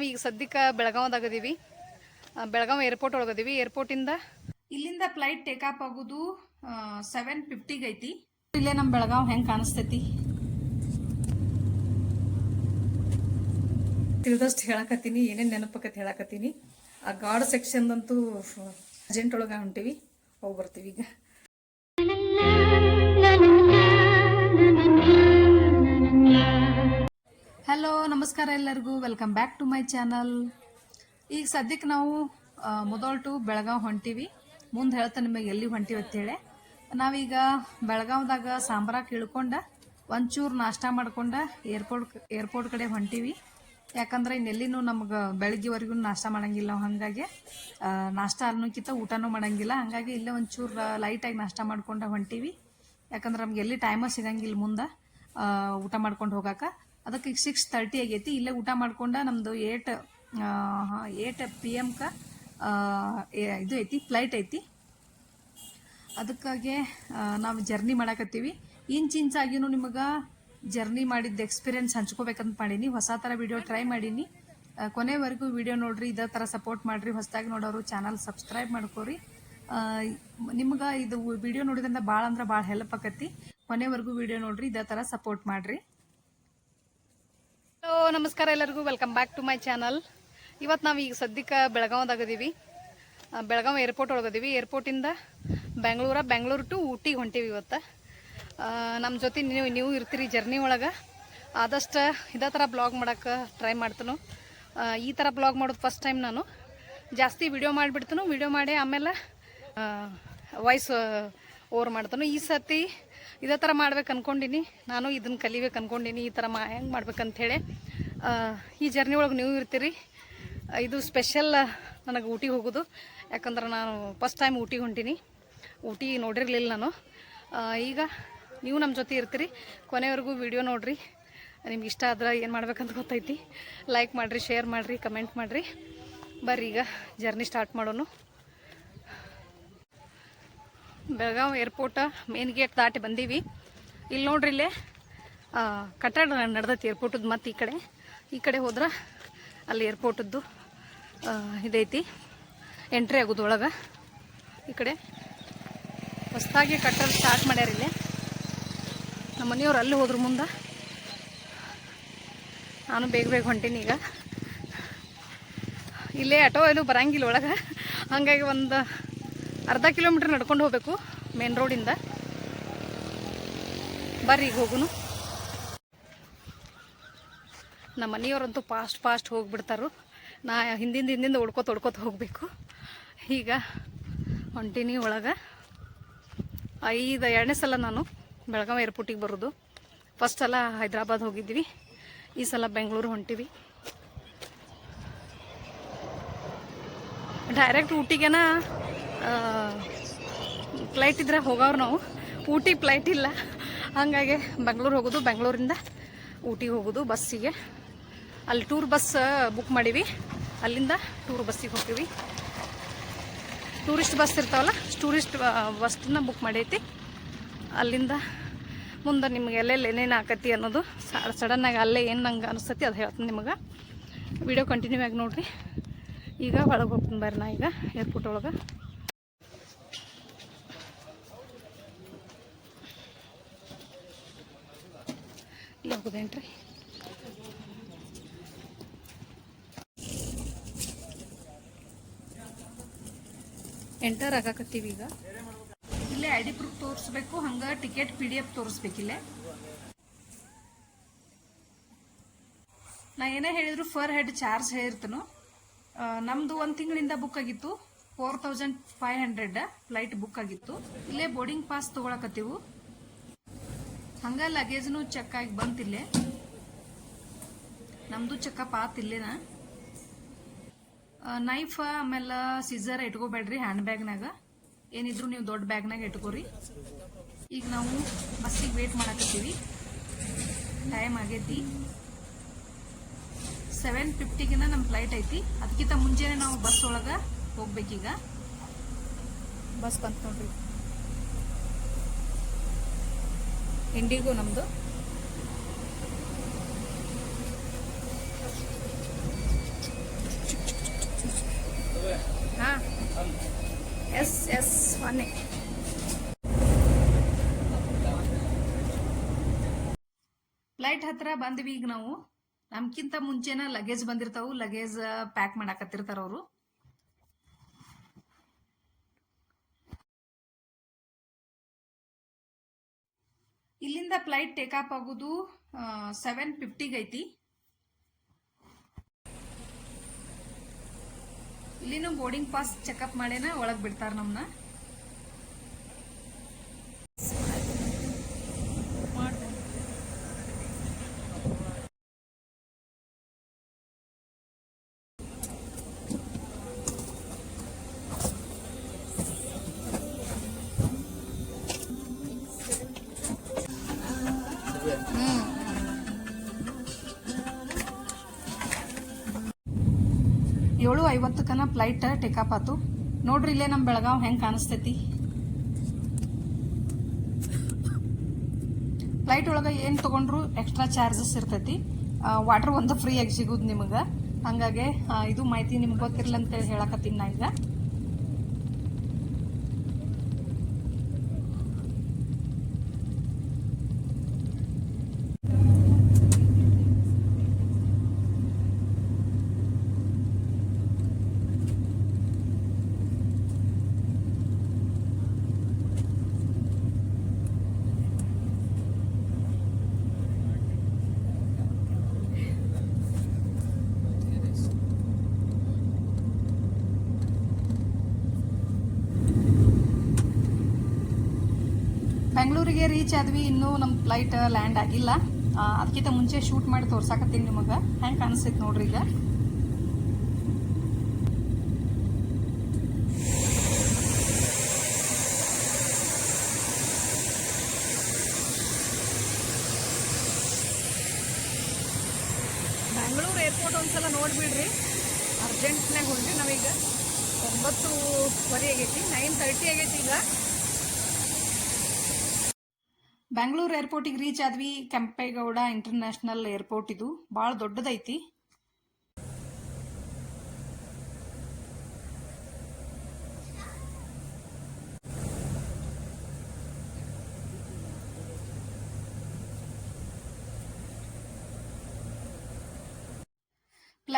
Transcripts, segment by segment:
ನಾವು ಈಗ ಸದ್ಯಕ್ಕೆ ಬೆಳಗಾವ್ದಾಗದೀವಿ. ಬೆಳಗಾವ್ ಏರ್ಪೋರ್ಟ್ ಒಳಗದೀವಿ. ಏರ್ಪೋರ್ಟಿಂದ ಇಲ್ಲಿಂದ ಫ್ಲೈಟ್ ಟೇಕ್ ಆಫ್ ಆಗೋದು ಸೆವೆನ್ ಫಿಫ್ಟಿಗೆ ಐತಿ ಇಲ್ಲೇ ನಮ್ಮ ಬೆಳಗಾವ್ ಹೆಂಗೆ ಕಾಣಿಸ್ತೈತಿ? ತಿಳಿದಷ್ಟು ಹೇಳಕತ್ತೀನಿ, ಏನೇನು ನೆನಪಕ್ಕತ್ ಹೇಳಕತ್ತೀನಿ. ಆ ಗಾಡ್ ಸೆಕ್ಷನ್ದಂತೂ ಅರ್ಜೆಂಟ್ ಒಳಗೆ ಹೊಂಟಿವಿ. ಹೋಗಿ ಬರ್ತೀವಿ ಈಗ. ಹಲೋ ನಮಸ್ಕಾರ ಎಲ್ಲರಿಗೂ. Welcome back to my channel ಈಗ ಸದ್ಯಕ್ಕೆ ನಾವು ಮೊದಲು ಟು ಬೆಳಗಾವ್ ಹೊಂಟೀವಿ. ಮುಂದೆ ಹೇಳ್ತಾ ನಿಮಗೆ ಎಲ್ಲಿ ಹೊಂಟೀವಿ ಅಂತೇಳಿ ನಾವೀಗ ಬೆಳಗಾವ್ದಾಗ ಸಾಂಬಾರ ಇಳ್ಕೊಂಡ ಒಂಚೂರು ನಾಷ್ಟ ಮಾಡ್ಕೊಂಡ ಏರ್ಪೋರ್ಟ್ ಏರ್ಪೋರ್ಟ್ ಕಡೆ ಹೊಂಟೀವಿ. ಯಾಕಂದ್ರೆ ಇನ್ನೆಲ್ಲಿನೂ ನಮ್ಗೆ ಬೆಳಗ್ಗೆವರೆಗೂ ನಾಷ್ಟ ಮಾಡಂಗಿಲ್ಲ ಹಾಗಾಗಿ. ನಾಷ್ಟ ಅನ್ನೋಕ್ಕಿಂತ ಊಟನೂ ಮಾಡಂಗಿಲ್ಲ. ಹಾಗಾಗಿ ಇಲ್ಲೇ ಒಂಚೂರು ಲೈಟಾಗಿ ನಾಷ್ಟ ಮಾಡ್ಕೊಂಡು ಹೊಂಟೀವಿ. ಯಾಕಂದ್ರೆ ನಮ್ಗೆ ಎಲ್ಲಿ ಟೈಮ ಸಿಗಂಗಿಲ್ಲ ಮುಂದೆ ಊಟ ಮಾಡ್ಕೊಂಡು ಹೋಗಾಕ. ಅದಕ್ಕೆ ಈಗ ಸಿಕ್ಸ್ ತರ್ಟಿ ಆಗೈತಿ. ಇಲ್ಲೇ ಊಟ ಮಾಡ್ಕೊಂಡ ನಮ್ಮದು ಏಟ್ ಏಟ್ ಪಿ ಎಮ್ಕ ಇದು ಐತಿ ಫ್ಲೈಟ್ ಐತಿ. ಅದಕ್ಕಾಗೆ ನಾವು ಜರ್ನಿ ಮಾಡಾಕತ್ತೀವಿ. ಇಂಚ್ ಇಂಚಾಗಿನೂ ನಿಮಗೆ ಜರ್ನಿ ಮಾಡಿದ್ದ ಎಕ್ಸ್ಪೀರಿಯನ್ಸ್ ಹಂಚ್ಕೋಬೇಕಂತ ಮಾಡೀನಿ. ಹೊಸ ಥರ ವಿಡಿಯೋ ಟ್ರೈ ಮಾಡೀನಿ. ಕೊನೆವರೆಗೂ ವಿಡಿಯೋ ನೋಡ್ರಿ, ಇದೇ ಥರ ಸಪೋರ್ಟ್ ಮಾಡಿರಿ. ಹೊಸದಾಗಿ ನೋಡೋರು ಚಾನಲ್ ಸಬ್ಸ್ಕ್ರೈಬ್ ಮಾಡ್ಕೋರಿ. ನಿಮ್ಗೆ ಇದು ವಿಡಿಯೋ ನೋಡಿದ್ರಿಂದ ಭಾಳ ಅಂದ್ರೆ ಭಾಳ ಹೆಲ್ಪ್ ಆಕತಿ ಕೊನೆವರೆಗೂ ವಿಡಿಯೋ ನೋಡ್ರಿ, ಇದೇ ಥರ ಸಪೋರ್ಟ್ ಮಾಡಿರಿ. ಹಲೋ ನಮಸ್ಕಾರ ಎಲ್ಲರಿಗೂ. Welcome back to my channel ಇವತ್ತು ನಾವು ಈಗ ಸದ್ಯಕ್ಕೆ ಬೆಳಗಾವ್ದಾಗದೀವಿ. ಬೆಳಗಾವ್ ಏರ್ಪೋರ್ಟ್ ಒಳಗದೀವಿ. ಏರ್ಪೋರ್ಟಿಂದ ಬೆಂಗಳೂರ ಬೆಂಗಳೂರು ಟು ಊಟಿಗೆ ಹೊಂಟೀವಿ ಇವತ್ತು. ನಮ್ಮ ಜೊತೆ ನೀವು ನೀವು ಇರ್ತೀರಿ ಜರ್ನಿ ಒಳಗೆ. ಆದಷ್ಟು ಇದೇ ಥರ ಬ್ಲಾಗ್ ಮಾಡೋಕ್ಕೆ ಟ್ರೈ ಮಾಡ್ತನು. ಈ ಥರ ಬ್ಲಾಗ್ ಮಾಡೋದು ಫಸ್ಟ್ ಟೈಮ್ ನಾನು. ಜಾಸ್ತಿ ವಿಡಿಯೋ ಮಾಡಿಬಿಡ್ತನು ವಿಡಿಯೋ ಮಾಡಿ ಆಮೇಲೆ ವಾಯ್ಸ್ ಓವರ್ ಮಾಡ್ತಾನು. ಈ ಸತಿ ಇದೇ ಥರ ಮಾಡ್ಬೇಕು ಅಂದ್ಕೊಂಡಿನಿ ನಾನು ಇದನ್ನು ಕಲಿಬೇಕು ಅಂದ್ಕೊಂಡಿನಿ ಈ ಥರ ಮಾ ಹೆಂಗೆ ಮಾಡ್ಬೇಕಂಥೇಳಿ ಈ ಜರ್ನಿ ಒಳಗೆ ನೀವು ಇರ್ತೀರಿ. ಇದು ಸ್ಪೆಷಲ್ ನನಗೆ ಊಟಿಗೆ ಹೋಗೋದು. ಯಾಕಂದ್ರೆ ನಾನು ಫಸ್ಟ್ ಟೈಮ್ ಊಟಿಗೆ ಹೊಂಟೀನಿ. ಊಟಿ ನೋಡಿರಲಿಲ್ಲ ನಾನು. ಈಗ ನೀವು ನಮ್ಮ ಜೊತೆ ಇರ್ತೀರಿ. ಕೊನೆವರೆಗೂ ವಿಡಿಯೋ ನೋಡಿರಿ. ನಿಮ್ಗೆ ಇಷ್ಟ ಆದ್ರೆ ಏನು ಮಾಡ್ಬೇಕಂತ ಗೊತ್ತೈತಿ. ಲೈಕ್ ಮಾಡಿರಿ ಶೇರ್ ಮಾಡಿರಿ ಕಮೆಂಟ್ ಮಾಡಿರಿ. ಬರ್ರಿ ಈಗ ಜರ್ನಿ ಸ್ಟಾರ್ಟ್ ಮಾಡೋನು. ಬೆಳಗಾವ್ ಏರ್ಪೋರ್ಟ್ ಮೇನ್ ಗೇಟ್ ದಾಟಿ ಬಂದೀವಿ. ಇಲ್ಲಿ ನೋಡ್ರಿ ಇಲ್ಲೇ ಕಟ್ಟಡ ನಡೆದೈತಿ ಏರ್ಪೋರ್ಟದ್ದು ಮತ್ತು ಈ ಕಡೆ. ಈ ಕಡೆ ಹೋದ್ರೆ ಅಲ್ಲಿ ಏರ್ಪೋರ್ಟದ್ದು ಇದೈತಿ ಎಂಟ್ರಿ ಆಗೋದು ಒಳಗೆ. ಈ ಕಡೆ ಹೊಸದಾಗಿ ಕಟ್ಟಡ ಸ್ಟಾರ್ಟ್ ಮಾಡ್ಯಾರ ಇಲ್ಲೇ. ನಮ್ಮ ಮನೆಯವ್ರು ಅಲ್ಲಿ ಹೋದ್ರ ಮುಂದೆ. ನಾನು ಬೇಗ ಬೇಗ ಹೊಂಟೀನಿ ಈಗ. ಇಲ್ಲೇ ಆಟೋ ಏನು ಬರಂಗಿಲ್ಲ ಒಳಗೆ. ಹಾಗಾಗಿ ಒಂದು ಅರ್ಧ ಕಿಲೋಮೀಟ್ರ್ ನಡ್ಕೊಂಡು ಹೋಗ್ಬೇಕು. ಮೇನ್ ರೋಡಿಂದ ಬರ್ರಿ ಈಗ ಹೋಗುನು. ನಮ್ಮ ಮನೆಯವರಂತೂ ಫಾಸ್ಟ್ ಫಾಸ್ಟ್ ಹೋಗ್ಬಿಡ್ತಾರು. ನಾ ಹಿಂದಿಂದ ಹಿಂದಿಂದ ಹೊಡ್ಕೋತ ಹೊಡ್ಕೋತ ಹೋಗಬೇಕು. ಈಗ ಹೊಂಟಿನಿ ಒಳಗೆ ಐದು, ಎರಡನೇ ಸಲ ನಾನು ಬೆಳಗಾವಿ ಏರ್ಪೋರ್ಟಿಗೆ ಬರೋದು. ಫಸ್ಟ್ ಸಲ ಹೈದ್ರಾಬಾದ್ ಹೋಗಿದ್ವಿ. ಈ ಸಲ ಬೆಂಗಳೂರು ಹೊಂಟಿವಿ. ಡೈರೆಕ್ಟ್ ಊಟಿಗೆನ ಫ್ಲೈಟ್ ಇದ್ರೆ ಹೋಗೋರು ನಾವು. ಊಟಿ ಫ್ಲೈಟ್ ಇಲ್ಲ. ಹಾಗಾಗಿ ಬೆಂಗಳೂರು ಹೋಗೋದು, ಬೆಂಗಳೂರಿಂದ ಊಟಿಗೆ ಹೋಗೋದು ಬಸ್ಸಿಗೆ. ಅಲ್ಲಿ ಟೂರ್ ಬಸ್ ಬುಕ್ ಮಾಡೀವಿ. ಅಲ್ಲಿಂದ ಟೂರ್ ಬಸ್ಸಿಗೆ ಹೋಗ್ತೀವಿ. ಟೂರಿಸ್ಟ್ ಬಸ್ ಇರ್ತಾವಲ್ಲ ಟೂರಿಸ್ಟ್ ಬಸ್ನ ಬುಕ್ ಮಾಡೈತಿ. ಅಲ್ಲಿಂದ ಮುಂದೆ ನಿಮ್ಗೆ ಎಲ್ಲೆಲ್ಲಿ ಏನೇನು ಆಕತಿ ಅನ್ನೋದು ಸಡನ್ನಾಗಿ ಅಲ್ಲೇ ಏನು ನಂಗೆ ಅನಿಸ್ತತಿ ಅದು ಹೇಳ್ತೀನಿ ನಿಮಗೆ. ವಿಡಿಯೋ ಕಂಟಿನ್ಯೂ ಆಗಿ ನೋಡಿರಿ. ಈಗ ಒಳಗೆ ಹೋಗ್ತೀನಿ ಬರ್ರಿ ನಾ ಈಗ ಏರ್ಪೋರ್ಟ್ ಒಳಗೆ. ಹೋಗೋದೇನ್ರಿ ಎಂಟರ್ ಆಗಾಕತ್ತೀವಿ ಈಗ. ಇಲ್ಲೇ ಐ ಡಿ ಪ್ರೂಫ್ ತೋರಿಸ್ಬೇಕು, ಹಂಗೆ ಟಿಕೆಟ್ ಪಿ ಡಿ ಎಫ್ ತೋರಿಸ್ಬೇಕಿಲ್ಲೇ ನಾ ಏನೇ ಹೇಳಿದ್ರು ಫರ್ ಹೆಡ್ ಚಾರ್ಜ್ ಹೇಳಿರ್ತನು ನಮ್ದು ಒಂದು ತಿಂಗಳಿಂದ ಬುಕ್ ಆಗಿತ್ತು four thousand five hundred flight book ಆಗಿತ್ತು. ಇಲ್ಲೇ ಬೋರ್ಡಿಂಗ್ ಪಾಸ್ ತಗೊಳಕತ್ತೀವು. ಹಂಗ ಲಗೇಜ್ನು ಚೆಕ್ ಆಗಿ ಬಂತಿಲ್ಲೇ ನಮ್ದು ಚೆಕಪ್ ಇಲ್ಲೇನ. ನೈಫ್ ಆಮೇಲೆ ಸಿಸರ್ ಇಟ್ಕೋಬೇಡ್ರಿ ಹ್ಯಾಂಡ್ ಬ್ಯಾಗ್ನಾಗ ಏನಿದ್ರು ನೀವು ದೊಡ್ಡ ಬ್ಯಾಗ್ನಾಗ ಇಟ್ಕೋರಿ. ಈಗ ನಾವು ಬಸ್ಸಿಗೆ ವೇಟ್ ಮಾಡಕತ್ತೀವಿ. ಟೈಮ್ ಆಗೈತಿ. ಸೆವೆನ್ ಫಿಫ್ಟಿಗಿನ ನಮ್ಮ ಫ್ಲೈಟ್ ಐತಿ. ಅದಕ್ಕಿಂತ ಮುಂಜಾನೆ ನಾವು ಬಸ್ ಒಳಗೆ ಹೋಗ್ಬೇಕೀಗ. ಬಸ್ ಬಂತು ನೋಡ್ರಿ. ಇಂಡಿಗೋ ನಮ್ಮದು ಹಾಂ. ಎಸ್ ಎಸ್ ಫ್ಲೈಟ್ ಹತ್ರ ಬಂದ್ವಿ ಈಗ ನಾವು. ನಮ್ಕಿಂತ ಮುಂಚೆನ ಲಗೇಜ್ ಬಂದಿರ್ತಾವು. ಲಗೇಜ್ ಪ್ಯಾಕ್ ಮಾಡಾಕತ್ತಿರ್ತಾರ ಅವರು. ಇಲ್ಲಿಂದ ಫ್ಲೈಟ್ ಟೇಕ್ ಆಫ್ ಆಗೋದು ಸೆವೆನ್ ಐತಿ. ಇಲ್ಲಿನೂ ಬೋರ್ಡಿಂಗ್ ಪಾಸ್ ಚೆಕಪ್ ಮಾಡೇನ ಒಳಗೆ ಬಿಡ್ತಾರೆ ನಮ್ನ. ಐವತ್ತಕ್ಕನ ಫ್ಲೈಟ್ ಟೇಕಪ್ ಆತು. ನೋಡ್ರಿ ಇಲ್ಲೇ ನಮ್ಮ ಬೆಳಗಾವ್ ಹೆಂಗೆ ಕಾಣಿಸ್ತೈತಿ. ಫ್ಲೈಟ್ ಒಳಗೆ ಏನು ತಗೊಂಡ್ರು ಎಕ್ಸ್ಟ್ರಾ ಚಾರ್ಜಸ್ ಇರ್ತೈತಿ. ವಾಟರ್ ಒಂದು ಫ್ರೀ ಆಗಿ ಸಿಗುದು ನಿಮಗ. ಹಂಗಾಗಿ ಇದು ಮಾಹಿತಿ ನಿಮ್ಗೆ ಗೊತ್ತಿರಲಿ ಅಂತ ಹೇಳಕತ್ತೀನಿ ನಾ ಈಗ. ಬೆಂಗಳೂರಿಗೆ ರೀಚ್ ಆದ್ವಿ. ಇನ್ನೂ ನಮ್ಮ ಫ್ಲೈಟ್ ಲ್ಯಾಂಡ್ ಆಗಿಲ್ಲ. ಅದಕ್ಕಿಂತ ಮುಂಚೆ ಶೂಟ್ ಮಾಡಿ ತೋರ್ಸಾಕತ್ತೀನಿ ನಿಮಗೆ. ಹೆಂಗೆ ಕಾಣಿಸ್ತೈತೆ ನೋಡ್ರಿ ಈಗ. ಬೆಂಗಳೂರು ಏರ್ಪೋರ್ಟ್ ಒಂದ್ಸಲ ನೋಡಿಬಿಡ್ರಿ. ಅರ್ಜೆಂಟ್ನಾಗ ಹೊಂಟ್ರಿ ನಾವೀಗ. ಒಂಬತ್ತುವರೆ ಆಗೈತಿ ನೈನ್ ತರ್ಟಿ ಆಗೈತಿ ಈಗ. ಬ್ಯಾಂಗ್ಳೂರ್ ಏರ್ಪೋರ್ಟಿಗೆ ರೀಚ್ ಆದ್ವಿ. ಕೆಂಪೇಗೌಡ ಇಂಟರ್ನ್ಯಾಷನಲ್ ಏರ್ಪೋರ್ಟ್ ಇದು. ಭಾಳ ದೊಡ್ಡದೈತಿ.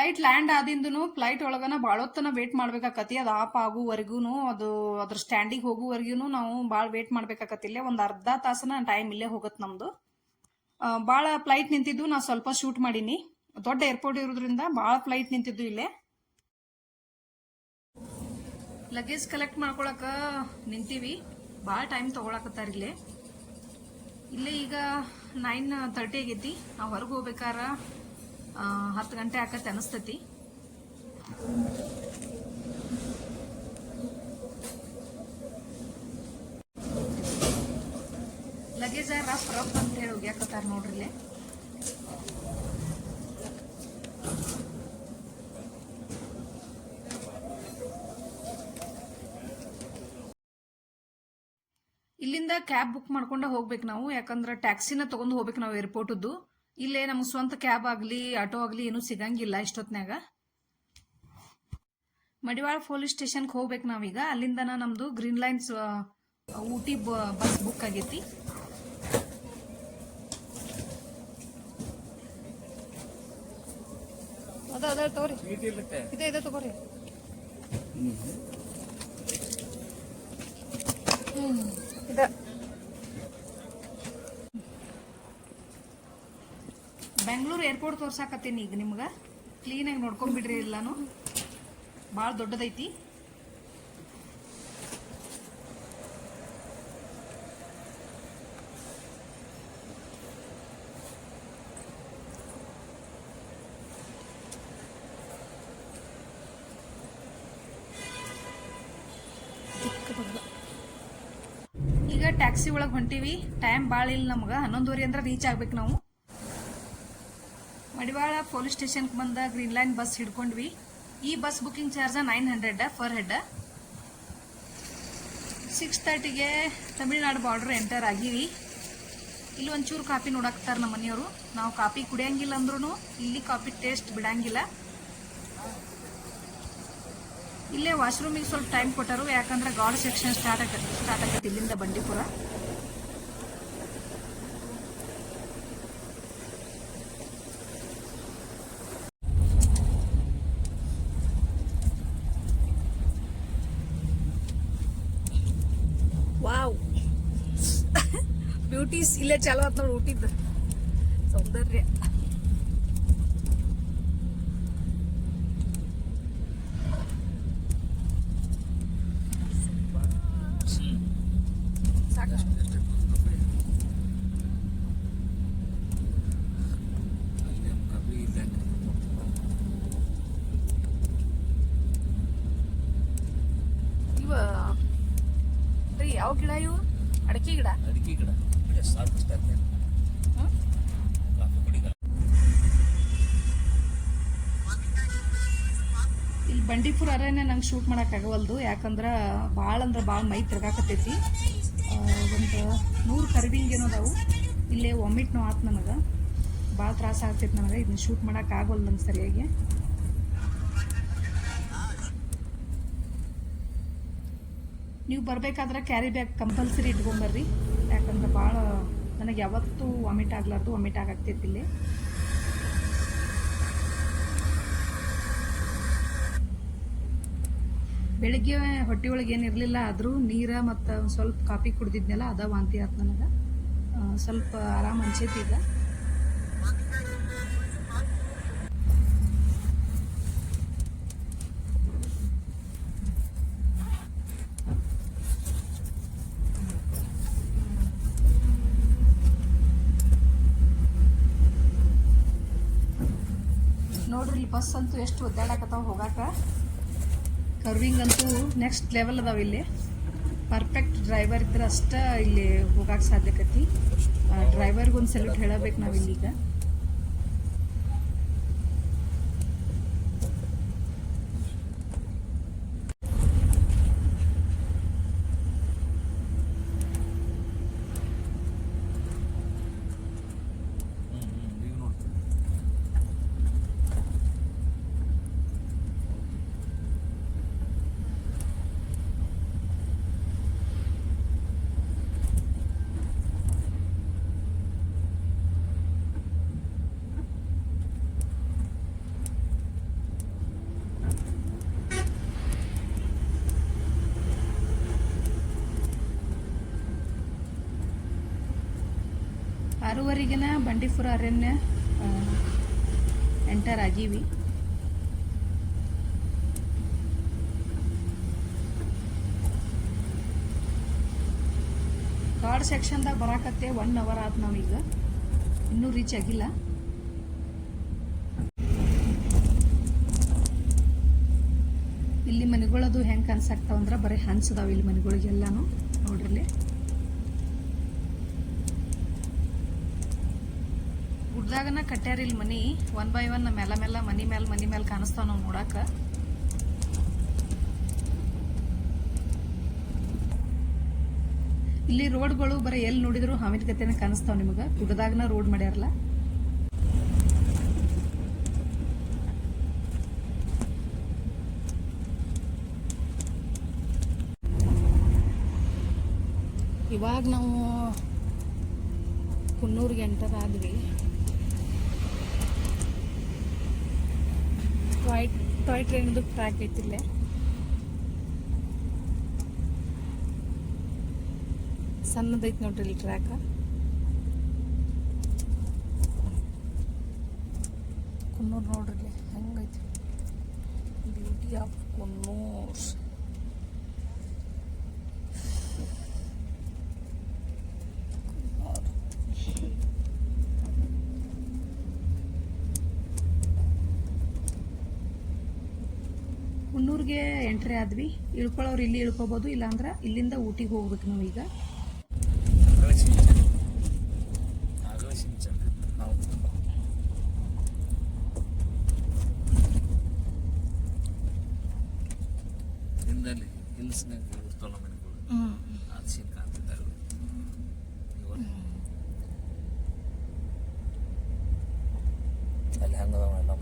ಫ್ಲೈಟ್ ಲ್ಯಾಂಡ್ ಆದಿಂದನು ಫ್ಲೈಟ್ ಒಳಗನ ಭಾಳೊತ್ತನ ವೇಟ್ ಮಾಡ್ಬೇಕಾಕತಿ. ಅದು ಆಫ್ ಆಗುವರೆಗೂ ಅದು ಅದ್ರ ಸ್ಟ್ಯಾಂಡಿಗೆ ಹೋಗುವರೆಗೂ ನಾವು ಭಾಳ ವೇಟ್ ಮಾಡ್ಬೇಕಾಕತಿ. ಇಲ್ಲೇ ಒಂದು ಅರ್ಧ ತಾಸನ ಟೈಮ್ ಇಲ್ಲೇ ಹೋಗುತ್ತೆ ನಮ್ದು. ಭಾಳ ಫ್ಲೈಟ್ ನಿಂತಿದ್ದು ನಾ ಸ್ವಲ್ಪ ಶೂಟ್ ಮಾಡೀನಿ. ದೊಡ್ಡ ಏರ್ಪೋರ್ಟ್ ಇರೋದ್ರಿಂದ ಭಾಳ ಫ್ಲೈಟ್ ನಿಂತಿದ್ದು ಇಲ್ಲೇ. ಲಗೇಜ್ ಕಲೆಕ್ಟ್ ಮಾಡ್ಕೊಳಕ ನಿಂತೀವಿ. ಭಾಳ ಟೈಮ್ ತಗೊಳಕತ್ತಾರ ಇಲ್ಲೇ. ಇಲ್ಲೇ ಈಗ ನೈನ್ ತರ್ಟಿ ಆಗೈತಿ. ನಾವು ಹೊರಗೆ ಹೋಗ್ಬೇಕಾರ ಹತ್ತು ಗಂಟೆ ಆಕತ್ತೆ ಅನಿಸ್ತೈತಿ. ಲಗೇಜ್ ರಫ್ ರಫ್ ಅಂತ ಹೇಳಿ ಹೋಗ್ಯಾಕತ್ತಾರ ನೋಡ್ರಿ ಇಲ್ಲೇ. ಇಲ್ಲಿಂದ ಕ್ಯಾಬ್ ಬುಕ್ ಮಾಡ್ಕೊಂಡ ಹೋಗ್ಬೇಕು ನಾವು, ಯಾಕಂದ್ರೆ ಟ್ಯಾಕ್ಸಿನ ತಗೊಂಡು ಹೋಗ್ಬೇಕು ನಾವು ಏರ್ಪೋರ್ಟದ್ದು ಇಲ್ಲೇ ನಮ್ಗೆ ಸ್ವಂತ ಕ್ಯಾಬ್ ಆಗಲಿ ಆಟೋ ಆಗಲಿ ಏನೂ ಸಿಗಂಗಿಲ್ಲ ಇಷ್ಟೊತ್ತಿನಾಗ ಮಡಿವಾಳ ಪೊಲೀಸ್ ಸ್ಟೇಷನ್ಗೆ ಹೋಗ್ಬೇಕು ನಾವೀಗ. ಅಲ್ಲಿಂದ ನಮ್ಮದು green lines Ooty bus book ಆಗೈತಿ. ಅದ ಅದ ತಗೋರಿ. ಇದೆ ಇದೆ ತಗೋರಿ. ಹ್ಞೂ ಇದ ಬೆಂಗಳೂರು ಏರ್ಪೋರ್ಟ್ ತೋರ್ಸಾಕತ್ತೀನಿ ಈಗ ನಿಮ್ಗೆ. ಕ್ಲೀನಾಗಿ ನೋಡ್ಕೊಂಡ್ಬಿಡ್ರಿ ಎಲ್ಲಾನು. ಭಾಳ ದೊಡ್ಡದೈತಿ. ಈಗ ಟ್ಯಾಕ್ಸಿ ಒಳಗೆ ಹೊಂಟೀವಿ. ಟೈಮ್ ಭಾಳ ಇಲ್ಲ ನಮ್ಗೆ. ಹನ್ನೊಂದುವರೆ ಅಂದ್ರೆ ರೀಚ್ ಆಗ್ಬೇಕು ನಾವು. ಮಡಿವಾಳ ಪೊಲೀಸ್ ಸ್ಟೇಷನ್ಗೆ ಬಂದ ಗ್ರೀನ್ ಲೈನ್ ಬಸ್ ಹಿಡ್ಕೊಂಡ್ವಿ. ಈ bus booking charge nine hundred per head. Six ತರ್ಟಿಗೆ ತಮಿಳ್ನಾಡು ಬಾರ್ಡರ್ ಎಂಟರ್ ಆಗೀವಿ. ಇಲ್ಲಿ ಒಂಚೂರು ಕಾಫಿ ನೋಡಾಕ್ತಾರ ನಮ್ಮ ಮನೆಯವರು. ನಾವು ಕಾಫಿ ಕುಡಿಯಂಗಿಲ್ಲ ಅಂದ್ರೂ ಇಲ್ಲಿ ಕಾಫಿ ಟೇಸ್ಟ್ ಬಿಡಂಗಿಲ್ಲ. ಇಲ್ಲೇ ವಾಶ್ರೂಮಿಗೆ ಸ್ವಲ್ಪ ಟೈಮ್ ಕೊಟ್ಟರು, ಯಾಕಂದ್ರೆ ಗಾಡ್ ಸೆಕ್ಷನ್ ಸ್ಟಾರ್ಟ್ ಆಗತ್ತೆ ಸ್ಟಾರ್ಟ್ ಆಗತ್ತೆ ಇಲ್ಲಿಂದ ಬಂಡೀಪುರ. ಬ್ಯೂಟೀಸ್ ಇಲ್ಲೇ ಚಾಲು ಆತ್ ನೋಡಿ ಊಟಿದ್ದು ಸೌಂದರ್ಯ ಸಾಕಷ್ಟು ಇವ ರೀ ಯಾವ ಗಿಡ ಇವು ಅಡಿಕೆ ಗಿಡ ಅಡಿಕೆ ಗಿಡ ಸಾಕು ಇಷ್ಟ ಹ್ಮ್? ಕಾಫಿ ಕುಡಿಗ ಇಲ್ಲಿ ಬಂಡೀಪುರ ಅರಣ್ಯ ನಂಗೆ ಶೂಟ್ ಮಾಡೋಕೆ ಆಗವಲ್ದು. ಯಾಕಂದ್ರೆ ಭಾಳ ಅಂದ್ರೆ ಭಾಳ ಮೈ ತಿರ್ಗಾಕತ್ತೈತಿ. ಒಂದು ನೂರು ಕರ್ವಿಂಗ್ ಏನೋ ಅದಾವು. ಇಲ್ಲೇ ವಾಮಿಟ್ನೂ ಆತು ನನಗೆ ಭಾಳ ತ್ರಾಸ ಆಗ್ತೈತಿ ನನಗೆ ಇದನ್ನ ಶೂಟ್ ಮಾಡೋಕೆ ಆಗೋಲ್ಲ ನಂಗೆ ಸರಿಯಾಗಿ. ನೀವು ಬರಬೇಕಾದ್ರೆ ಕ್ಯಾರಿ ಬ್ಯಾಗ್ ಕಂಪಲ್ಸರಿ ಇಟ್ಕೊಂಬರ್ರಿ ಯಾಕಂದ್ರೆ ಭಾಳ ನನಗೆ ಯಾವತ್ತೂ ವಾಮಿಟ್ ಆಗ್ಲಾರ್ದು ವಾಮಿಟ್ ಆಗಾಕ್ತೈತಿ ಇಲ್ಲಿ ಬೆಳಿಗ್ಗೆ ಹೊಟ್ಟೆ ಒಳಗೆ ಏನು ಇರಲಿಲ್ಲ ಆದರೂ ನೀರ ಮತ್ತು ಸ್ವಲ್ಪ ಕಾಫಿ ಕುಡ್ದಿದ್ನೆಲ್ಲ, ಅದ ವಾಂತಿ ಆಯ್ತು ನನಗೆ. ಸ್ವಲ್ಪ ಆರಾಮ್ ಅನ್ಸೈತಿ ಈಗ. ನೋಡ್ರಿ ಬಸ್ ಅಂತೂ ಎಷ್ಟು ಒದ್ದಾಡಕತ್ತಾವ ಹೋಗಾಕ. ಕರ್ವಿಂಗ್ ಅಂತೂ ನೆಕ್ಸ್ಟ್ ಲೆವೆಲ್ ಅದಾವ ಇಲ್ಲಿ. ಪರ್ಫೆಕ್ಟ್ ಡ್ರೈವರ್ ಇದ್ರೆ ಅಷ್ಟೇ ಇಲ್ಲಿ ಹೋಗಕ್ಕೆ ಸಾಧ್ಯಕತಿ. ಡ್ರೈವರ್ಗೊಂದು ಸಲ್ಯೂಟ್ ಹೇಳಬೇಕು ನಾವು ಇಲ್ಲೀಗ ಹ್ಮ್ ಹ್ಮ್ ಈಗ ನೋಡ್ತೀನಿ ಆರೂವರೆಗಿನ ಬಂಡೀಪುರ ಅರಣ್ಯ ಎಂಟರ್ ಆಗೀವಿ ಕಾಡ್ ಸೆಕ್ಷನ್ದಾಗ ಬರಾಕತ್ತೆ ಒನ್ ಅವರ್ ಆದ ನಾವೀಗ ಇನ್ನೂ ರೀಚ್ ಆಗಿಲ್ಲ. ಇಲ್ಲಿ ಮನೆಗಳದು ಹೆಂಗೆ ಕನ್ಸಾಕ್ತಾವ ಅಂದ್ರೆ ಬರೀ ಹಂಚದಾವ ಇಲ್ಲಿ ಮನೆಗಳಿಗೆಲ್ಲಾನು ನೋಡ್ರಿಲ್ಲಿ. ಗುಡ್ದಾಗನ ಕಟ್ಟ್ಯಾರ ಇಲ್ಲಿ ಮನಿ ಒನ್ ಬೈ ಒನ್ ಮೆಲ್ಲ ಮೆಲ್ಲ ಮನಿ ಮೇಲೆ ಮನಿ ಮೇಲೆ ಕಾಣಿಸ್ತಾವ ನಾವು ನೋಡಾಕ. ಇಲ್ಲಿ ರೋಡ್ಗಳು ಬರೀ ಎಲ್ಲಿ ನೋಡಿದ್ರು ಹಾವಿನ ಗತೆನ ಕಾಣಿಸ್ತಾವ ನಿಮಗೆ. ಗುಡ್ಡದಾಗನ ರೋಡ್ ಮಾಡ್ಯಾರಲ್ಲ ಇವಾಗ ನಾವು ಕುನ್ನೂರಿಗೆ ಎಂಟರ್ ಆದ್ವಿ. ಟಾಯ್ ಟಾಯ್ ಟ್ರೈನ್ದು ಟ್ರ್ಯಾಕ್ ಐತಿಲ್ಲೇ ಸಣ್ಣದೈತಿ ನೋಡ್ರಿ ಇಲ್ಲಿ ಟ್ರ್ಯಾಕ್ ಕುನ್ನೂರು ನೋಡ್ರಿ ಇಲ್ಲಿ ಹೆಂಗೈತಿ ಬ್ಯೂಟಿ ಆಫ್ ಕುನ್ನೂರ್ ಕುನ್ನೂರ್ಗೆ ಎಂಟ್ರಿ ಆದ್ವಿ. ಇಳ್ಕೊಳ್ಳೋರು ಇಲ್ಲಿ ಇಳ್ಕೊಬೋದು, ಇಲ್ಲಾಂದ್ರೆ ಇಲ್ಲಿಂದ ಊಟಿಗೆ ಹೋಗ್ಬೇಕು ನಾವು ಈಗ. ಅಲ್ಲಿ ಹಂಗದ ಎಲ್ಲ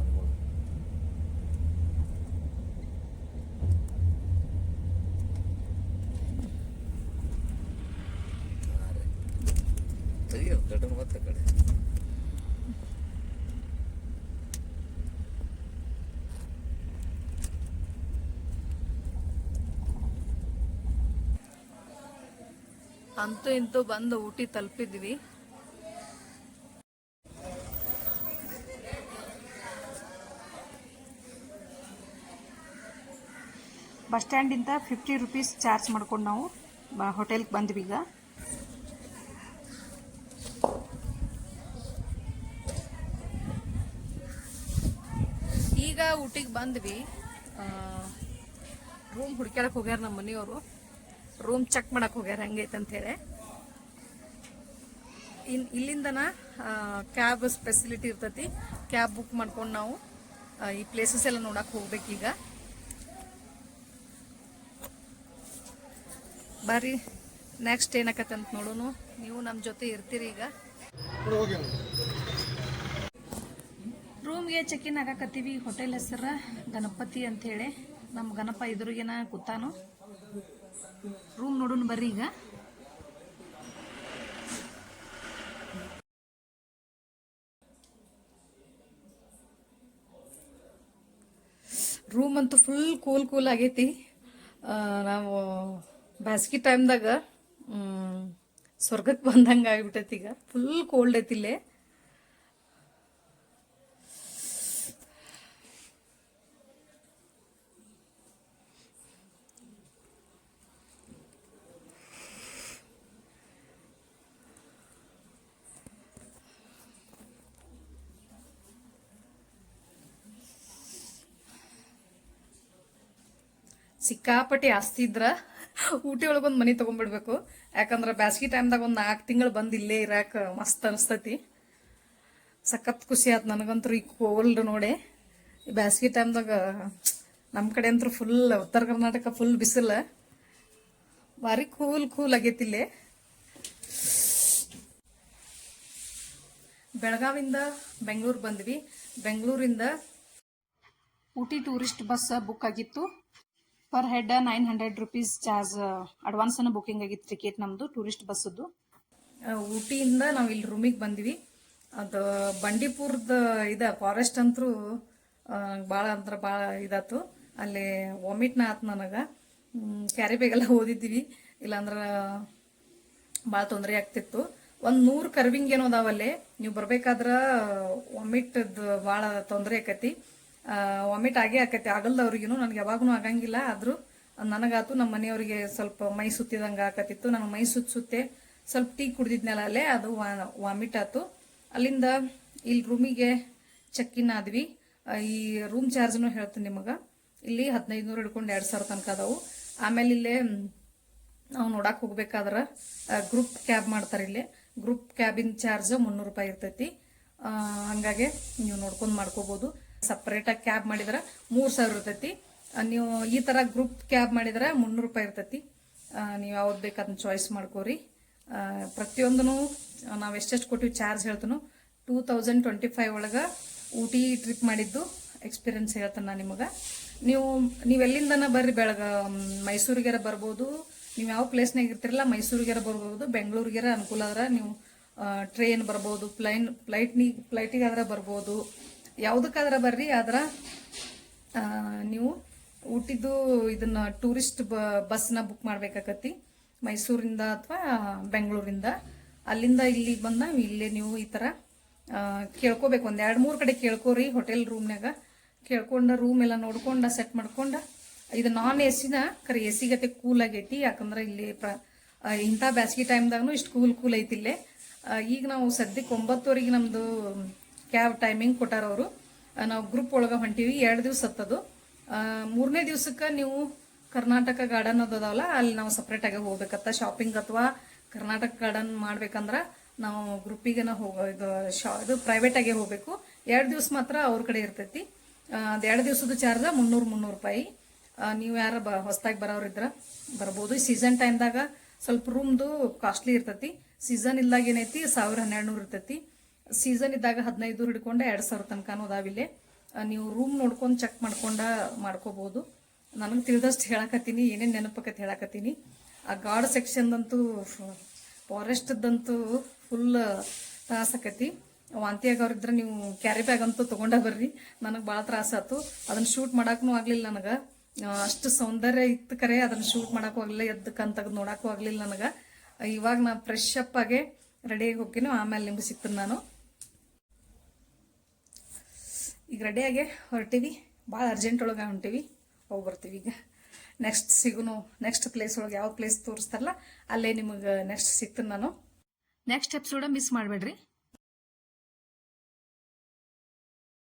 ಅಂತೂ ಇಂತೂ ಬಂದು ಊಟಿ ತಲುಪಿದ್ವಿ. ಬಸ್ ಸ್ಟ್ಯಾಂಡಿಂದ ಫಿಫ್ಟಿ ರುಪೀಸ್ ಚಾರ್ಜ್ ಮಾಡ್ಕೊಂಡು ನಾವು ಹೋಟೆಲ್ಗೆ ಬಂದ್ವಿ ಈಗ. ಈಗ ಊಟಿಗೆ ಬಂದ್ವಿ. ರೂಮ್ ಹುಡ್ಕ್ಯಾಡಕ್ ಹೋಗ್ಯಾರ ನಮ್ಮ ಮನೆಯವರು. ರೂಮ್ ಚೆಕ್ ಮಾಡಕ್ ಹೋಗ್ಯಾರ, ಹೆಂಗೈತೆ ಅಂತ ಹೇಳಿ. ಇನ್ ಇಲ್ಲಿಂದನ ಕ್ಯಾಬ್ ಫೆಸಿಲಿಟಿ ಇರ್ತೈತಿ. ಕ್ಯಾಬ್ ಬುಕ್ ಮಾಡ್ಕೊಂಡು ನಾವು ಈ ಪ್ಲೇಸಸ್ ಎಲ್ಲ ನೋಡಕ್ ಹೋಗ್ಬೇಕೀಗ ಬರ್ರಿ ನೆಕ್ಸ್ಟ್ ಏನಾಕತ್ತೆ ಅಂತ ನೋಡೋಣ ನೀವು ನಮ್ಮ ಜೊತೆ ಇರ್ತೀರಿ ಈಗ. ರೂಮ್ಗೆ ಚೆಕ್ ಇನ್ ಆಗಾಕತ್ತೀವಿ ಹೋಟೆಲ್ ಹೆಸರ ಗಣಪತಿ ಅಂತ ಹೇಳಿ. ನಮ್ಮ ಗಣಪ ಎದುರಿಗೇನ ಕೂತಾನು ರೂಮ್ ನೋಡೋಣ ಬರ್ರಿ ಈಗ. ರೂಮ್ ಅಂತೂ ಫುಲ್ ಕೂಲ್ ಕೂಲ್ ಆಗೈತಿ. ನಾವು ಬ್ಯಾಸ್ಗಿ ಟೈಮ್ದಾಗ ಸ್ವರ್ಗಕ್ಕೆ ಬಂದಂಗೆ ಆಗಿಬಿಟ್ಟೈತಿ ಈಗ. ಫುಲ್ ಕೋಲ್ಡ್ ಐತಿ ಇಲ್ಲೇ. ಸಿಕ್ಕಾಪಟ್ಟಿ ಆಸ್ತಿ ಇದ್ರ ಊಟಿ ಒಳಗೊಂದು ಮನೆ ತಗೊಂಡ್ಬಿಡ್ಬೇಕು. ಯಾಕಂದ್ರೆ ಬ್ಯಾಸ್ಗಿ ಟೈಮ್ದಾಗ ಒಂದು ನಾಲ್ಕು ತಿಂಗಳು ಬಂದು ಇಲ್ಲೇ ಇರಾಕ ಮಸ್ತ್ ಅನಿಸ್ತೈತಿ. ಸಖತ್ ಖುಷಿ ಆಯ್ತು ನನಗಂತೂ ಈ ಕೋಲ್ಡ್ ನೋಡಿ. ಈ ಬ್ಯಾಸ್ಗಿ ಟೈಮ್ದಾಗ ನಮ್ಮ ಕಡೆ ಅಂತೂ ಫುಲ್ ಉತ್ತರ ಕರ್ನಾಟಕ ಫುಲ್ ಬಿಸಿಲು. ಭಾರಿ ಕೂಲ್ ಕೂಲ್ ಆಗೈತಿ ಇಲ್ಲೇ. ಬೆಳಗಾವಿಂದ ಬೆಂಗಳೂರು ಬಂದ್ವಿ. ಬೆಂಗಳೂರಿಂದ ಊಟಿ ಟೂರಿಸ್ಟ್ ಬಸ್ ಬುಕ್ ಆಗಿತ್ತು. Per head nine hundred rupees charge advance ಅನ್ನು ಬುಕಿಂಗ್ ಆಗಿತ್ತು ಟಿಕೆಟ್ ನಮ್ದು ಟೂರಿಸ್ಟ್ ಬಸ್ಸದ್ದು ಊಟಿಯಿಂದ ನಾವು ಇಲ್ಲಿ ರೂಮಿಗೆ ಬಂದ್ವಿ. ಅದು ಬಂಡೀಪುರದ ಇದ ಫಾರೆಸ್ಟ್ ಅಂತೂ ಭಾಳ ಅಂದ್ರೆ ಭಾಳ ಇದಾತು. ಅಲ್ಲಿ ವಾಮಿಟ್ನ ಆತು ನನಗೆ. ಕ್ಯಾರಿ ಬ್ಯಾಗೆಲ್ಲ ಓದಿದ್ವಿ ಇಲ್ಲಾಂದ್ರೆ ಭಾಳ ತೊಂದರೆ ಆಗ್ತಿತ್ತು. ಒಂದು ನೂರು ಕರ್ವಿಂಗ್ ಏನೋ ಅದಾವಲ್ಲಿ. ನೀವು ಬರಬೇಕಾದ್ರೆ ವಾಮಿಟ್ ಭಾಳ ತೊಂದರೆ ಆಕತಿ. ವಾಮಿಟ್ ಆಗೇ ಆಕತಿ. ಆಗಲ್ದವ್ರಿಗೂ ನನಗೆ ಯಾವಾಗೂ ಆಗಂಗಿಲ್ಲ. ಆದರೂ ನನಗಾತು ನಮ್ಮ ಮನೆಯವರಿಗೆ ಸ್ವಲ್ಪ ಮೈ ಸುತ್ತಿದಂಗೆ ಆಕತಿತ್ತು ನನಗೆ ಮೈ ಸುತ್ತ ಸ್ವಲ್ಪ ಟೀ ಕುಡ್ದಿದ್ನಲ್ಲ ಅಲ್ಲೇ, ಅದು ವಾಮಿಟ್ ಆತು. ಅಲ್ಲಿಂದ ಇಲ್ಲಿ ರೂಮಿಗೆ ಚೆಕ್ ಇನ್ ಆದ್ವಿ. ಈ ರೂಮ್ ಚಾರ್ಜ್ನು ಹೇಳ್ತೀನಿ ನಿಮಗೆ. ಇಲ್ಲಿ ಹದಿನೈದು ನೂರು ಹಿಡ್ಕೊಂಡು ಎರಡು ಸಾವಿರ ತನಕ ಅದಾವು. ಆಮೇಲೆ ಇಲ್ಲೇ ನಾವು ನೋಡಕ್ಕೆ ಹೋಗ್ಬೇಕಾದ್ರೆ ಗ್ರೂಪ್ ಕ್ಯಾಬ್ ಮಾಡ್ತಾರೆ ಇಲ್ಲಿ. ಗ್ರೂಪ್ ಕ್ಯಾಬಿನ್ ಚಾರ್ಜ್ ಮುನ್ನೂರು ರೂಪಾಯಿ ಇರ್ತೈತಿ. ಹಂಗಾಗಿ ನೀವು ನೋಡ್ಕೊಂಡು ಮಾಡ್ಕೋಬಹುದು ಸಪ್ರೇಟಾಗಿ ಕ್ಯಾಬ್ ಮಾಡಿದ್ರೆ ಮೂರು ಸಾವಿರ ಇರ್ತೈತಿ. ನೀವು ಈ ತರ ಗ್ರೂಪ್ ಕ್ಯಾಬ್ ಮಾಡಿದ್ರೆ ಮುನ್ನೂರು ರೂಪಾಯಿ ಇರ್ತೈತಿ. ನೀವು ಯಾವ್ದು ಬೇಕು ಅದನ್ನ ಚಾಯ್ಸ್ ಮಾಡ್ಕೋರಿ ಪ್ರತಿಯೊಂದನು ನಾವು ಎಷ್ಟೆಷ್ಟು ಕೊಟ್ಟಿವಿ ಚಾರ್ಜ್ ಹೇಳ್ತನು ಟೂ ತೌಸಂಡ್ ಟ್ವೆಂಟಿ ಫೈವ್ ಒಳಗೆ ಊಟಿ ಟ್ರಿಪ್ ಮಾಡಿದ್ದು ಎಕ್ಸ್ಪೀರಿಯನ್ಸ್ ಹೇಳ್ತಾನೆ ನಾನು ನಿಮಗೆ. ನೀವು ನೀವು ಎಲ್ಲಿಂದನ ಬರ್ರಿ ಬೆಳಗ ಮೈಸೂರಿಗೆರ ಬರ್ಬೋದು. ನೀವು ಯಾವ ಪ್ಲೇಸ್ನಾಗ ಇರ್ತಿರಲ್ಲ, ಮೈಸೂರಿಗೆರ ಬರ್ಬೋದು, ಬೆಂಗಳೂರಿಗೆರ ಅನುಕೂಲ ಆದ್ರೆ ನೀವು ಟ್ರೈನ್ ಬರ್ಬೋದು ಪ್ಲೈನ್ ಫ್ಲೈಟ್ನಿ ಫ್ಲೈಟಿಗಾದ್ರೆ ಬರ್ಬೋದು. ಯಾವುದಕ್ಕಾದ್ರೆ ಬರ್ರಿ, ಆದ್ರೆ ನೀವು ಊಟಿದ್ದು ಇದನ್ನ ಟೂರಿಸ್ಟ್ ಬಸ್ನ ಬುಕ್ ಮಾಡ್ಬೇಕಾಕತಿ ಮೈಸೂರಿಂದ ಅಥವಾ ಬೆಂಗಳೂರಿಂದ. ಅಲ್ಲಿಂದ ಇಲ್ಲಿಗೆ ಬಂದ ಇಲ್ಲೇ ನೀವು ಈ ಥರ ಕೇಳ್ಕೊಬೇಕು. ಒಂದು ಎರಡು ಮೂರು ಕಡೆ ಕೇಳ್ಕೊರಿ ಹೋಟೆಲ್ ರೂಮ್ನಾಗ ಕೇಳ್ಕೊಂಡ ರೂಮ್ ಎಲ್ಲ ನೋಡ್ಕೊಂಡ ಸೆಟ್ ಮಾಡ್ಕೊಂಡ, ಇದು ನಾನ್ ಎ ಸಿನ ಕರೆ ಎ ಸಿ ಗತೆ ಕೂಲ್ ಆಗೈತಿ. ಯಾಕಂದ್ರೆ ಇಲ್ಲಿ ಪ್ರ ಇಂಥ ಬ್ಯಾಸ್ಗಿ ಟೈಮ್ದಾಗೂ ಇಷ್ಟು ಕೂಲ್ ಕೂಲ್ ಐತಿ ಇಲ್ಲೇ ಈಗ ನಾವು ಸದ್ಯಕ್ಕೆ ಒಂಬತ್ತುವರೆಗೆ ನಮ್ಮದು ಕ್ಯಾಬ್ ಟೈಮಿಂಗ್ ಕೊಟ್ಟಾರ ಅವರು. ನಾವು ಗ್ರೂಪ್ ಒಳಗೆ ಹೊಂಟೀವಿ, ಎರಡು ದಿವಸ ಹತ್ತದು ಮೂರನೇ ದಿವ್ಸಕ್ಕೆ ನೀವು ಕರ್ನಾಟಕ ಗಾರ್ಡನ್ ಅದಾವಲ್ಲ, ಅಲ್ಲಿ ನಾವು ಸಪ್ರೇಟ್ ಆಗಿ ಹೋಗ್ಬೇಕತ್ತ ಶಾಪಿಂಗ್ ಅಥವಾ ಕರ್ನಾಟಕ ಗಾರ್ಡನ್ ಮಾಡ್ಬೇಕಂದ್ರ ನಾವು ಗ್ರೂಪಿಗೆ ಹೋಗ, ಇದು ಶಾ ಇದು ಪ್ರೈವೇಟ್ ಆಗಿ ಹೋಗ್ಬೇಕು. ಎರಡು ದಿವಸ ಮಾತ್ರ ಅವ್ರ ಕಡೆ ಇರ್ತೈತಿ. ಅದು ಎರಡು ದಿವಸದ ಚಾರ್ಜ್ ಮುನ್ನೂರು ಮುನ್ನೂರು ರೂಪಾಯಿ. ನೀವು ಯಾರ ಬ, ಹೊಸ್ದಾಗಿ ಬರೋರಿದ್ರ ಬರ್ಬೋದು. ಸೀಸನ್ ಟೈಮ್ದಾಗ ಸ್ವಲ್ಪ ರೂಮ್ದು ಕಾಸ್ಟ್ಲಿ ಇರ್ತೈತಿ. ಸೀಸನ್ ಇಲ್ದಾಗ ಏನೈತಿ? ಸಾವಿರ ಹನ್ನೆರಡು ನೂರು ಇರ್ತೈತಿ. ಸೀಸನ್ ಇದ್ದಾಗ ಹದಿನೈದು ಹಿಡ್ಕೊಂಡು ಎರಡು ಸಾವಿರ ತನಕನೂ ಅದಾವಿಲ್ಲಿ ನೀವು ರೂಮ್ ನೋಡ್ಕೊಂಡು ಚೆಕ್ ಮಾಡ್ಕೊಂಡ ಮಾಡ್ಕೋಬಹುದು ನನಗೆ ತಿಳಿದಷ್ಟು ಹೇಳಕತ್ತೀನಿ, ಏನೇನು ನೆನಪಕತ್ ಹೇಳಕತ್ತೀನಿ. ಆ ಗಾರ್ಡ್ ಸೆಕ್ಷನ್ದಂತೂ ಫಾರೆಸ್ಟ್ದಂತೂ ಫುಲ್ ತ್ರಾಸಕತಿ ವಾಂತಿ ಆಗೋರಿದ್ರೆ ನೀವು ಕ್ಯಾರಿ ಬ್ಯಾಗ್ ಅಂತೂ ತಗೊಂಡ ಬರ್ರಿ. ನನಗೆ ಭಾಳ ತ್ರಾಸ ಆಯ್ತು ಅದನ್ನ ಶೂಟ್ ಮಾಡೋಕ್ಕೂ ಆಗಲಿಲ್ಲ ನನಗೆ. ಅಷ್ಟು ಸೌಂದರ್ಯ ಇತ್ತು ಕರೆ ಅದನ್ನ ಶೂಟ್ ಮಾಡೋಕ್ಕೂ ಆಗಲಿಲ್ಲ, ಎದ್ದು ಕಣ್ ತೆಗೆದು ನೋಡಕ್ಕೂ ಆಗಲಿಲ್ಲ ನನಗೆ. ಇವಾಗ ನಾ ಫ್ರೆಶ್ ಅಪ್ ಆಗಿ ರೆಡಿಯಾಗಿ ಹೋಗ್ತೀನಿ ಆಮೇಲೆ ನಿಮ್ಗೆ ಸಿಗ್ತೀನಿ ನಾನು. ಈಗ ರೆಡಿಯಾಗೆ ಹೊರಟಿವಿ. ಭಾಳ ಅರ್ಜೆಂಟ್ ಒಳಗೆ ಹೊಂಟಿವಿ. ಹೋಗಿ ಬರ್ತೀವಿ ಈಗ. ನೆಕ್ಸ್ಟ್ ಸಿಗುನು ನೆಕ್ಸ್ಟ್ ಪ್ಲೇಸ್ ಒಳಗೆ ಯಾವ ಪ್ಲೇಸ್ ತೋರಿಸ್ತಾರಲ್ಲ, ಅಲ್ಲೇ ನಿಮಗೆ ನೆಕ್ಸ್ಟ್ ಸಿಗ್ತೀನಿ ನಾನು. ನೆಕ್ಸ್ಟ್ ಎಪಿಸೋಡ ಮಿಸ್ ಮಾಡಬೇಡ್ರಿ.